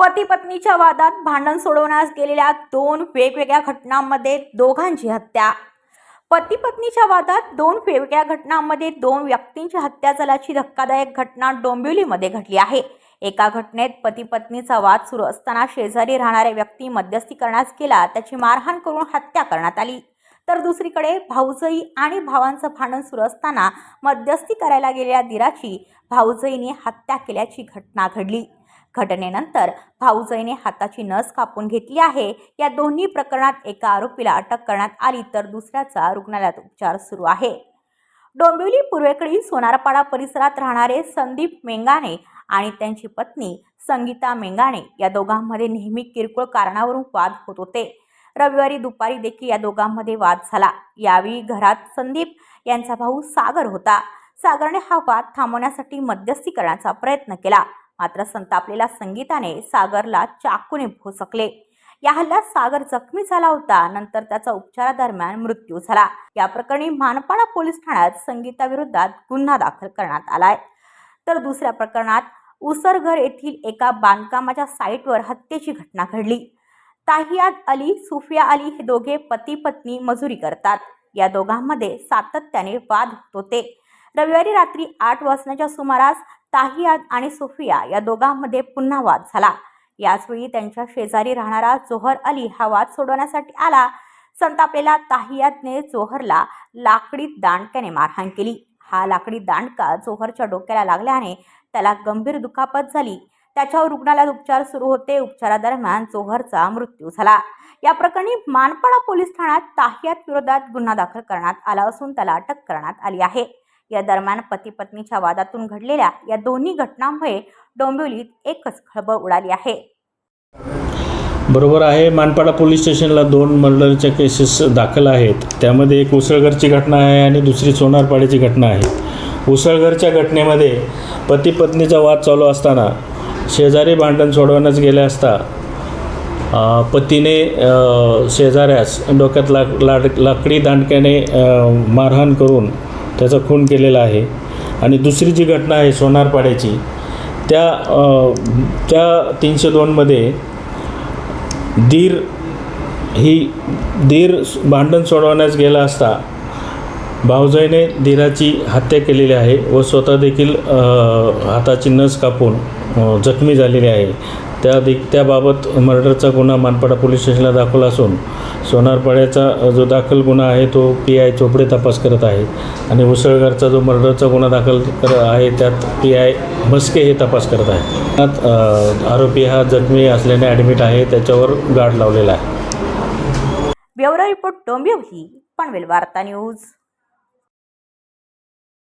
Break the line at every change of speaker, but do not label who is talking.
पती पत्नीच्या वादात भांडण सोडवण्यास गेलेल्या दोन वेगवेगळ्या घटनांमध्ये दोघांची हत्या. पती पत्नीच्या वादात दोन वेगवेगळ्या घटनांमध्ये दोन व्यक्तींची हत्या झाल्याची धक्कादायक घटना डोंबिवलीमध्ये घडली आहे. एका घटनेत पती पत्नीचा वाद सुरू असताना शेजारी राहणाऱ्या व्यक्ती मध्यस्थी करण्यास गेला त्याची मारहाण करून हत्या करण्यात आली. तर दुसरीकडे भाऊजई आणि भावांचं भांडण सुरू असताना मध्यस्थी करायला गेलेल्या दिराची भाऊजईने हत्या केल्याची घटना घडली. घटनेनंतर भाऊजईने हाताची नस कापून घेतली आहे. या दोन्ही प्रकरणात एका आरोपीला अटक करण्यात आली तर दुसऱ्याचा रुग्णालयात उपचार सुरू आहे. डोंबिवली पूर्वेकडील सोनारपाडा परिसरात राहणारे संदीप मेंगाणे आणि त्यांची पत्नी संगीता मेंगाणे या दोघांमध्ये नेहमी किरकोळ कारणावरून वाद होत होते. रविवारी दुपारी देखील या दोघांमध्ये वाद झाला. यावेळी घरात संदीप यांचा भाऊ सागर होता. सागरने हा वाद थांबवण्यासाठी मध्यस्थी करण्याचा प्रयत्न केला. मात्र संतापलेल्या संगीताने सागरला चाकूने भोसकले. या हल्ल्यात सागर जखमी झाला होता. नंतर त्याचा उपचारादरम्यान मृत्यू झाला. या प्रकरणी मानपाडा पोलीस ठाण्यात संगीताविरोधात गुन्हा दाखल करण्यात आलाय. तर दुसऱ्या प्रकरणात उसरघर येथील एका बांधकामाच्या साईटवर हत्येची घटना घडली. ताहियात अली सुफिया अली हे दोघे पती पत्नी मजुरी करतात. या दोघांमध्ये सातत्याने वाद होत होते. रविवारी रात्री आठ वाजण्याच्या सुमारास ताहियाद आणि सुफिया या दोघांमध्ये पुन्हा वाद झाला. याचवेळी त्यांच्या शेजारी राहणारा जोहर अली हा वाद सोडवण्यासाठी आला. संतापलेला ताहियातने जोहरला लाकडी दांडक्याने मारहाण केली. हा लाकडी दांडका जोहरच्या डोक्याला लागल्याने त्याला गंभीर दुखापत झाली. त्याच्यावर रुग्णालयात उपचार सुरू होते. उपचारादरम्यान जोहरचा मृत्यू झाला. या प्रकरणी मानपाडा पोलीस ठाण्यात ताहियात विरोधात गुन्हा दाखल करण्यात आला असून त्याला अटक करण्यात आली आहे. या दरम्यान पती पत्नीच्या वादातून घडलेल्या या दोन्ही घटनांमुळे डोंबिवलीत एकच खळबळ उडाली आहे.
बरोबर आहे मानपाडा पोलीस स्टेशनला दोन मर्डरच्या केसेस दाखल आहेत. त्यामध्ये एक उसळघरची घटना आहे आणि दुसरी सोनारपाड्याची घटना आहे. उसळघरच्या घटनेमध्ये पती पत्नीचा वाद चालू असताना शेजारी भांडण सोडवण्यास गेले असता पतीने शेजाऱ्यास डोक्यात लाक लाड लाकडी दांडक्याने मारहाण करून त्याचा खून केलेला आहे. आणि दुसरी जी घटना आहे सोनारपाड्याची त्या त्या तीनशे दोनमध्ये दीर ही दीर भांडण सोडवण्यास गेला असता भाऊजाईने धीराची हत्या केलेली आहे व स्वतः देखील हाताची नस कापून जखमी झालेली आहे. त्या त्याबाबत मर्डरचा गुन्हा मानपाडा पोलीस स्टेशनला दाखल असून सोनारपाड्याचा जो दाखल गुन्हा आहे तो पी आय चोपडे तपास करत आहे. आणि उसळघरचा जो मर्डरचा गुन्हा दाखल कर आहे त्यात पी आय म्हस्के हे तपास करत आहे. त्यात आरोपी हा जखमी असल्याने ॲडमिट आहे त्याच्यावर गार्ड लावलेला आहे.
ब्युरो रिपोर्ट डोंबिवली पनवेल वार्ता न्यूज.